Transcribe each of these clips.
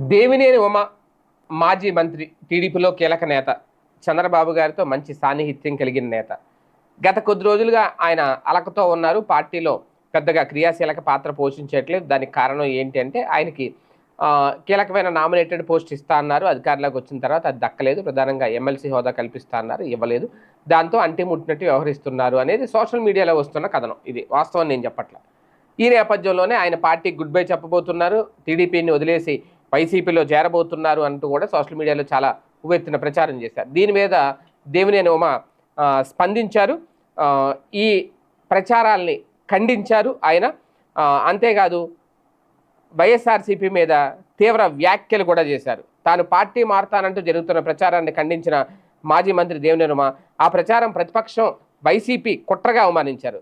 దేవినేని ఉమ మాజీ మంత్రి టీడీపీలో కీలక నేత. చంద్రబాబు గారితో మంచి సాన్నిహిత్యం కలిగిన నేత. గత కొద్ది రోజులుగా ఆయన అలకతో ఉన్నారు. పార్టీలో పెద్దగా క్రియాశీలక పాత్ర పోషించట్లేదు. దానికి కారణం ఏంటి అంటే ఆయనకి కీలకమైన నామినేటెడ్ పోస్ట్ ఇస్తా అన్నారు. అధికారంలోకి వచ్చిన తర్వాత అది దక్కలేదు. ప్రధానంగా ఎమ్మెల్సీ హోదా కల్పిస్తా అన్నారు. ఇవ్వలేదు. దాంతో అంటిముట్టినట్టు వ్యవహరిస్తున్నారు అనేది సోషల్ మీడియాలో వస్తున్న కథనం. ఇది వాస్తవం నేను చెప్పట్ల. ఈ నేపథ్యంలోనే ఆయన పార్టీకి గుడ్ బై చెప్పబోతున్నారు. టీడీపీని వదిలేసి వైసీపీలో చేరబోతున్నారు అంటూ కూడా సోషల్ మీడియాలో చాలా ఉవ్వెత్తున ప్రచారం చేశారు. దీని మీద దేవినేని ఉమ స్పందించారు. ఈ ప్రచారాల్ని ఖండించారు ఆయన. అంతేకాదు వైఎస్ఆర్సీపీ మీద తీవ్ర వ్యాఖ్యలు కూడా చేశారు. తాను పార్టీ మారుతానంటూ జరుగుతున్న ప్రచారాన్ని ఖండించిన మాజీ మంత్రి దేవినేనుమ ఆ ప్రచారం ప్రతిపక్షం వైసీపీ కుట్రగా అవమానించారు.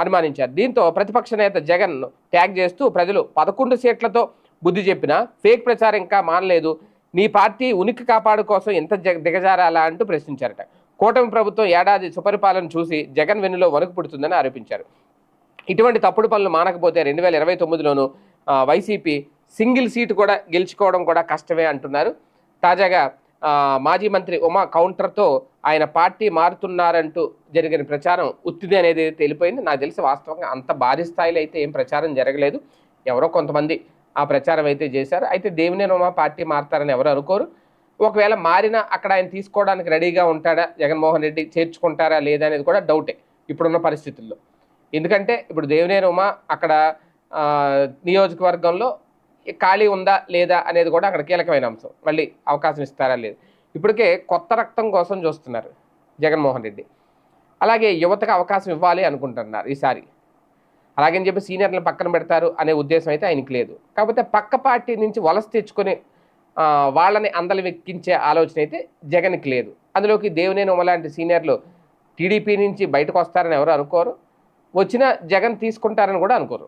అనుమానించారు. దీంతో ప్రతిపక్ష నేత జగన్ ట్యాగ్ చేస్తూ ప్రజలు పదకొండు సీట్లతో బుద్ధి చెప్పినా ఫేక్ ప్రచారం ఇంకా మానలేదు. నీ పార్టీ ఉనికి కాపాడు కోసం ఎంత దిగజారాలా అంటూ ప్రశ్నించారట. కూటమి ప్రభుత్వం ఏడాది సుపరిపాలన చూసి జగన్ వెన్నులో వణుకు పుడుతుందని ఆరోపించారు. ఇటువంటి తప్పుడు పనులు మానకపోతే రెండు వేల ఇరవై తొమ్మిదిలోనూ వైసీపీ సింగిల్ సీటు కూడా గెలుచుకోవడం కూడా కష్టమే అంటున్నారు. తాజాగా మాజీ మంత్రి ఉమా కౌంటర్తో ఆయన పార్టీ మారుతున్నారంటూ జరిగిన ప్రచారం ఉత్తిది అనేది తెలిపోయింది. నాకు తెలిసి వాస్తవంగా అంత భారీ స్థాయిలో అయితే ఏం ప్రచారం జరగలేదు. ఎవరో కొంతమంది ఆ ప్రచారం అయితే చేశారు. అయితే దేవినేనోమా పార్టీ మారుతారని ఎవరు అనుకోరు. ఒకవేళ మారినా అక్కడ ఆయన తీసుకోవడానికి రెడీగా ఉంటాడా జగన్మోహన్ రెడ్డి చేర్చుకుంటారా లేదా అనేది కూడా డౌటే ఇప్పుడున్న పరిస్థితుల్లో. ఎందుకంటే ఇప్పుడు దేవినేని ఉమా అక్కడ నియోజకవర్గంలో ఖాళీ ఉందా లేదా అనేది కూడా అక్కడ కీలకమైన అంశం. మళ్ళీ అవకాశం ఇస్తారా లేదు? ఇప్పటికే కొత్త రక్తం కోసం చూస్తున్నారు జగన్మోహన్ రెడ్డి. అలాగే యువతకు అవకాశం ఇవ్వాలి అనుకుంటున్నారు ఈసారి. అలాగని చెప్పి సీనియర్లను పక్కన పెడతారు అనే ఉద్దేశం అయితే ఆయనకి లేదు. కాకపోతే పక్క పార్టీ నుంచి వలస తెచ్చుకొని వాళ్ళని అందలు వెక్కించే ఆలోచన అయితే జగన్కి లేదు. అందులోకి దేవినేని ఉమలాంటి సీనియర్లు టీడీపీ నుంచి బయటకు వస్తారని ఎవరు అనుకోరు. వచ్చిన జగన్ తీసుకుంటారని కూడా అనుకోరు.